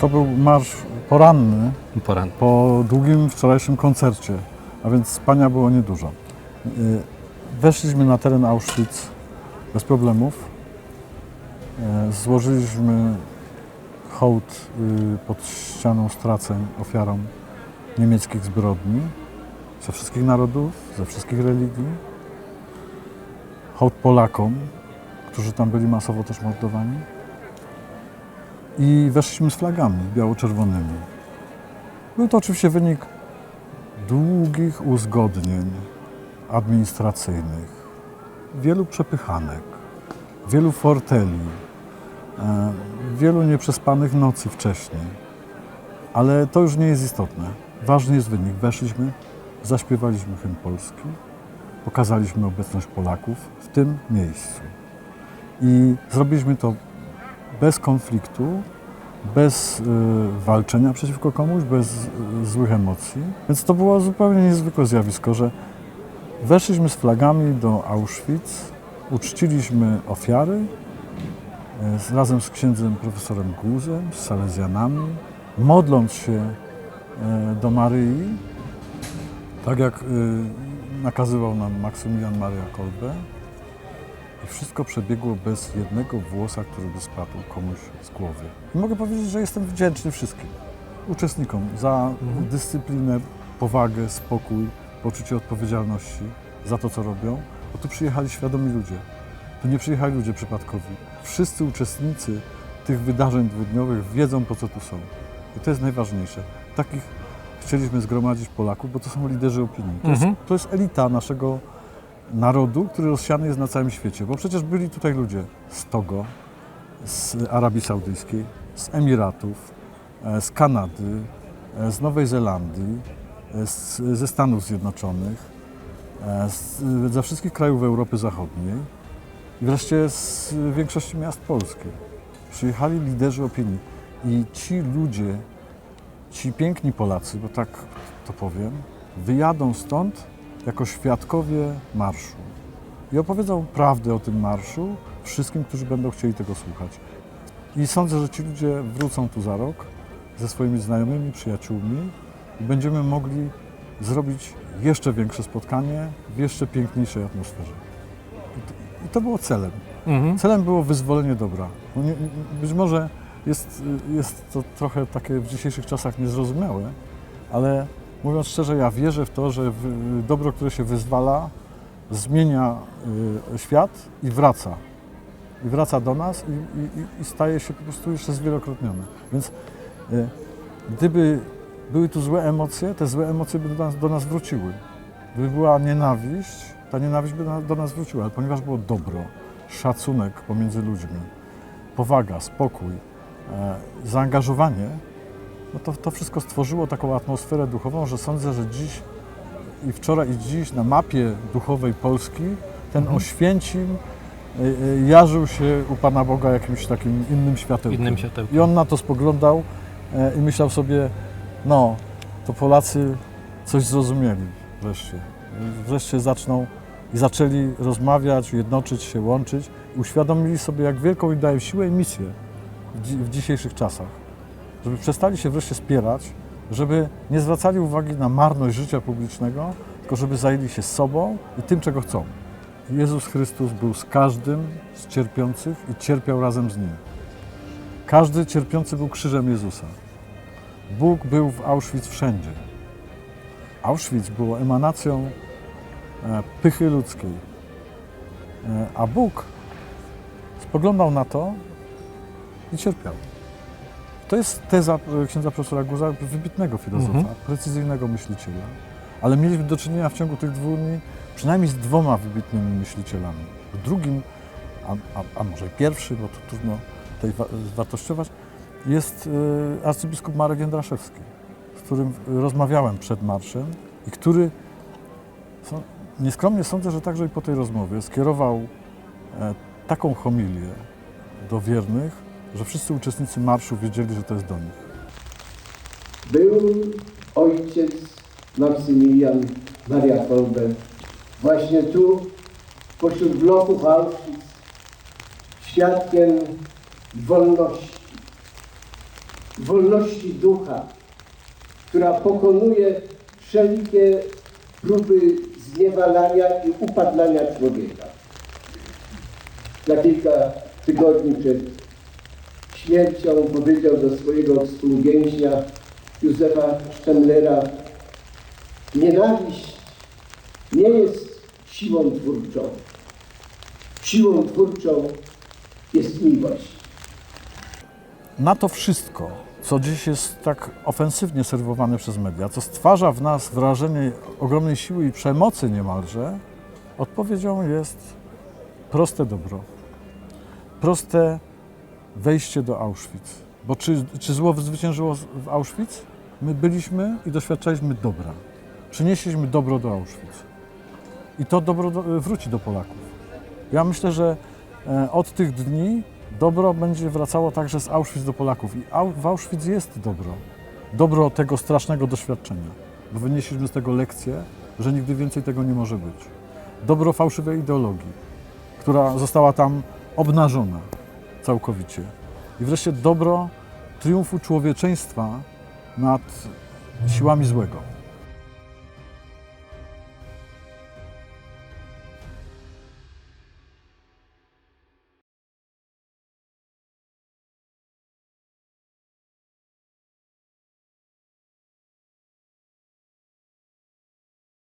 To był marsz poranny Poran. po długim wczorajszym koncercie, a więc spania było niedużo. Y, Weszliśmy na teren Auschwitz bez problemów. Y, Złożyliśmy hołd y, pod ścianą straceń ofiarom niemieckich zbrodni ze wszystkich narodów, ze wszystkich religii. Hołd Polakom, którzy tam byli masowo też mordowani. I weszliśmy z flagami biało-czerwonymi. Był to oczywiście wynik długich uzgodnień administracyjnych, wielu przepychanek, wielu forteli, e, wielu nieprzespanych nocy wcześniej. Ale to już nie jest istotne. Ważny jest wynik. Weszliśmy, zaśpiewaliśmy hymn polski, pokazaliśmy obecność Polaków w tym miejscu. I zrobiliśmy to bez konfliktu, bez y, walczenia przeciwko komuś, bez y, złych emocji. Więc to było zupełnie niezwykłe zjawisko, że weszliśmy z flagami do Auschwitz, uczciliśmy ofiary y, razem z księdzem profesorem Guzem, z Salezjanami, modląc się do Maryi, tak jak nakazywał nam Maksymilian Maria Kolbe. I wszystko przebiegło bez jednego włosa, który by spadł komuś z głowy. I mogę powiedzieć, że jestem wdzięczny wszystkim uczestnikom za dyscyplinę, powagę, spokój, poczucie odpowiedzialności za to, co robią, bo tu przyjechali świadomi ludzie. Tu nie przyjechali ludzie przypadkowi. Wszyscy uczestnicy tych wydarzeń dwudniowych wiedzą, po co tu są. I to jest najważniejsze. Takich chcieliśmy zgromadzić Polaków, bo to są liderzy opinii. To, Mhm. jest, to jest elita naszego narodu, który rozsiany jest na całym świecie. Bo przecież byli tutaj ludzie z Togo, z Arabii Saudyjskiej, z Emiratów, e, z Kanady, e, z Nowej Zelandii, e, z, ze Stanów Zjednoczonych, z, ze wszystkich krajów Europy Zachodniej i wreszcie z większości miast polskich. Przyjechali liderzy opinii i ci ludzie, ci piękni Polacy, bo tak to powiem, wyjadą stąd jako świadkowie marszu i opowiedzą prawdę o tym marszu wszystkim, którzy będą chcieli tego słuchać. I sądzę, że ci ludzie wrócą tu za rok ze swoimi znajomymi, przyjaciółmi i będziemy mogli zrobić jeszcze większe spotkanie w jeszcze piękniejszej atmosferze. I to, było celem. Mhm. Celem było wyzwolenie dobra. No nie, być może jest, jest to trochę takie w dzisiejszych czasach niezrozumiałe, ale mówiąc szczerze, ja wierzę w to, że dobro, które się wyzwala, zmienia y, świat i wraca. I wraca do nas i, i, i- staje się po prostu jeszcze zwielokrotnione. Więc y, gdyby były tu złe emocje, te złe emocje by do nas, do nas wróciły. Gdyby była nienawiść, ta nienawiść by do nas wróciła, ale ponieważ było dobro, szacunek pomiędzy ludźmi, powaga, spokój, e, zaangażowanie, no to, to wszystko stworzyło taką atmosferę duchową, że sądzę, że dziś i wczoraj i dziś na mapie duchowej Polski ten Mhm. Oświęcim e, e, jarzył się u Pana Boga jakimś takim innym światełkiem. Innym światełkiem. I on na to spoglądał e, i myślał sobie, no, to Polacy coś zrozumieli wreszcie. Wreszcie zaczną i zaczęli rozmawiać, jednoczyć się, łączyć. Uświadomili sobie, jak wielką im daje siłę i misję w dzisiejszych czasach. Żeby przestali się wreszcie spierać, żeby nie zwracali uwagi na marność życia publicznego, tylko żeby zajęli się sobą i tym, czego chcą. Jezus Chrystus był z każdym z cierpiących i cierpiał razem z nim. Każdy cierpiący był krzyżem Jezusa. Bóg był w Auschwitz wszędzie. Auschwitz było emanacją e, pychy ludzkiej. E, a Bóg spoglądał na to i cierpiał. To jest teza e, księdza profesora Guza, wybitnego filozofa, Mhm. precyzyjnego myśliciela. Ale mieliśmy do czynienia w ciągu tych dwóch dni przynajmniej z dwoma wybitnymi myślicielami. Drugim, a, a, a może pierwszy, bo to trudno tutaj wa- wartościować, jest e, arcybiskup Marek Jędraszewski, z którym rozmawiałem przed marszem i który, są, nieskromnie sądzę, że także i po tej rozmowie skierował e, taką homilię do wiernych, że wszyscy uczestnicy marszu wiedzieli, że to jest do nich. Był ojciec Maksymilian Maria Kolbe właśnie tu, pośród bloków Auschwitz, świadkiem wolności. wolności ducha, która pokonuje wszelkie próby zniewalania i upadlania człowieka. Na kilka tygodni przed śmiercią powiedział do swojego współwięźnia Józefa Szczemlera Nienawiść nie jest siłą twórczą. Siłą twórczą jest miłość. Na to wszystko, co dziś jest tak ofensywnie serwowane przez media, co stwarza w nas wrażenie ogromnej siły i przemocy niemalże, odpowiedzią jest proste dobro. Proste wejście do Auschwitz. Bo czy, czy zło zwyciężyło w Auschwitz? My byliśmy i doświadczaliśmy dobra. Przynieśliśmy dobro do Auschwitz. I to dobro do, wróci do Polaków. Ja myślę, że e, od tych dni dobro będzie wracało także z Auschwitz do Polaków. I w Auschwitz jest dobro. Dobro tego strasznego doświadczenia. Bo wynieśliśmy z tego lekcję, że nigdy więcej tego nie może być. Dobro fałszywej ideologii, która została tam obnażona całkowicie. I wreszcie dobro triumfu człowieczeństwa nad siłami złego.